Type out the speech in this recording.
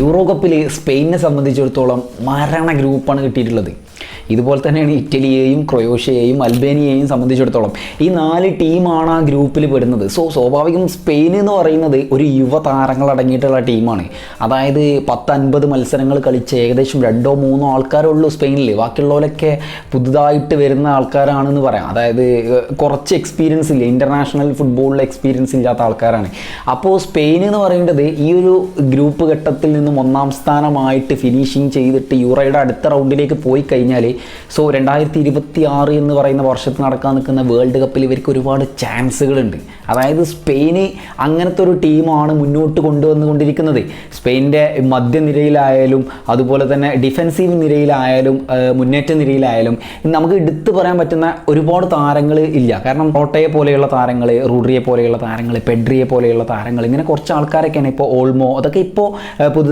Euro കപ്പിൽ സ്പെയിനെ സംബന്ധിച്ചിടത്തോളം മരണ ഗ്രൂപ്പാണ് കിട്ടിയിട്ടുള്ളത്. ഇതുപോലെ തന്നെയാണ് ഇറ്റലിയെയും ക്രൊയേഷ്യയെയും അൽബേനിയയെയും സംബന്ധിച്ചിടത്തോളം ഈ നാല് ടീമാണ് ആ ഗ്രൂപ്പിൽ പെടുന്നത്. സോ സ്വാഭാവികം സ്പെയിൻ എന്ന് പറയുന്നത് ഒരു യുവ അടങ്ങിയിട്ടുള്ള ടീമാണ്. അതായത് പത്ത് അൻപത് മത്സരങ്ങൾ കളിച്ച് ഏകദേശം രണ്ടോ മൂന്നോ ആൾക്കാരുള്ളൂ സ്പെയിനിൽ ബാക്കിയുള്ളവരൊക്കെ പുതുതായിട്ട് വരുന്ന ആൾക്കാരാണെന്ന് പറയാം. അതായത് കുറച്ച് എക്സ്പീരിയൻസ് ഇല്ല. ഇന്റർനാഷണൽ ഫുട്ബോളിൽ എക്സ്പീരിയൻസ് ഇല്ലാത്ത ആൾക്കാരാണ്. അപ്പോൾ സ്പെയിൻ എന്ന് പറയേണ്ടത് ഈ ഒരു ഗ്രൂപ്പ് ഘട്ടത്തിൽ നിന്നും ഒന്നാം സ്ഥാനമായിട്ട് ഫിനിഷിങ് ചെയ്തിട്ട് യൂറോയുടെ അടുത്ത റൗണ്ടിലേക്ക് പോയി കഴിഞ്ഞാൽ സോ രണ്ടായിരത്തി ഇരുപത്തി ആറ് എന്ന് പറയുന്ന വർഷത്ത് നടക്കാൻ നിൽക്കുന്ന വേൾഡ് കപ്പിൽ ഇവർക്ക് ഒരുപാട് ചാൻസുകളുണ്ട് അതായത് സ്പെയിന് അങ്ങനത്തെ ഒരു ടീമാണ് മുന്നോട്ട് കൊണ്ടുവന്നുകൊണ്ടിരിക്കുന്നത്. സ്പെയിന്റെ മധ്യനിരയിലായാലും അതുപോലെ തന്നെ ഡിഫെൻസീവ് നിരയിലായാലും മുന്നേറ്റ നിരയിലായാലും നമുക്ക് എടുത്തു പറയാൻ പറ്റുന്ന ഒരുപാട് താരങ്ങൾ ഇല്ല. കാരണം റോട്ടയെ പോലെയുള്ള താരങ്ങൾ റൂഡ്രിയെ പോലെയുള്ള താരങ്ങൾ പെഡ്രിയെ പോലെയുള്ള താരങ്ങൾ ഇങ്ങനെ കുറച്ച് ആൾക്കാരൊക്കെയാണ് ഇപ്പോൾ ഓൾമോ അതൊക്കെ ഇപ്പോൾ പുതു